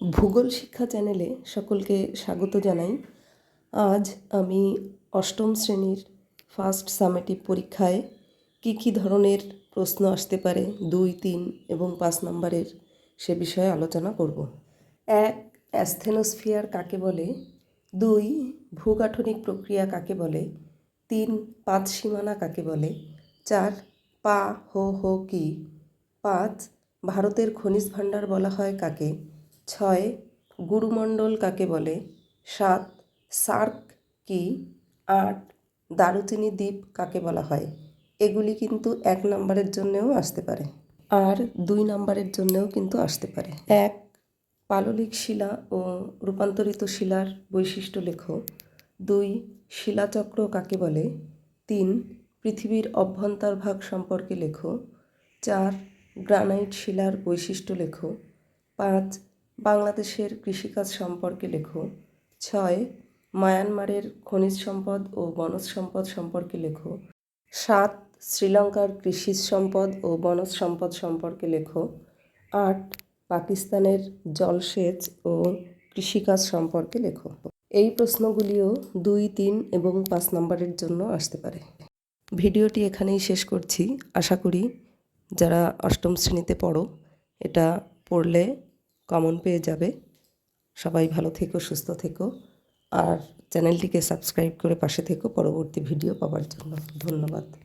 ভূগোল শিক্ষা চ্যানেলে সকলকে স্বাগত জানাই। আজ আমি অষ্টম শ্রেণির ফার্স্ট সামেটিভ পরীক্ষায় কী কী ধরনের প্রশ্ন আসতে পারে, দুই, তিন এবং পাঁচ নম্বরের সে বিষয়ে আলোচনা করব। এক, অ্যাস্থেনোস্ফিয়ার কাকে বলে? দুই, ভূগাঠনিক প্রক্রিয়া কাকে বলে? তিন, পাঁচ সীমানা কাকে বলে? চার, পা, হো হো, কি? পাঁচ, ভারতের খনিজ ভাণ্ডার বলা হয় কাকে? ছয় গুরুমণ্ডল কাকে বলে? সাত সার্ক কি? আট দারুচিনি দ্বীপ কাকে বলা হয়? এগুলি কিন্তু এক নম্বরের জন্যেও আসতে পারে। আর দুই নম্বরের জন্যেও কিন্তু আসতে পারে। এক পাললিক শিলা ও রূপান্তরিত শিলার বৈশিষ্ট্য লেখো। দুই শিলাচক্র কাকে বলে? তিন পৃথিবীর অভ্যন্তরভাগ সম্পর্কে লেখো। চার গ্রানাইট শিলার বৈশিষ্ট্য লেখো। পাঁচ বাংলাদেশের কৃষিকাজ সম্পর্কে লেখো। ছয়, মায়ানমারের খনিজ সম্পদ ও বনজ সম্পদ সম্পর্কে লেখো। সাত, শ্রীলঙ্কার কৃষি সম্পদ ও বনজ সম্পদ সম্পর্কে লেখো। আট, পাকিস্তানের জলসেচ ও কৃষিকাজ সম্পর্কে লেখো। এই প্রশ্নগুলিও দুই, তিন এবং পাঁচ নম্বরের জন্য আসতে পারে। ভিডিওটি এখানেই শেষ করছি। আশা করি যারা অষ্টম শ্রেণীতে পড়ো, এটা পড়লে কমন পেয়ে যাবে। সবাই ভালো থেকো, সুস্থ থেকো। আর চ্যানেলটিকে সাবস্ক্রাইব করে পাশে থেকো। পরবর্তী ভিডিও পাওয়ার জন্য ধন্যবাদ।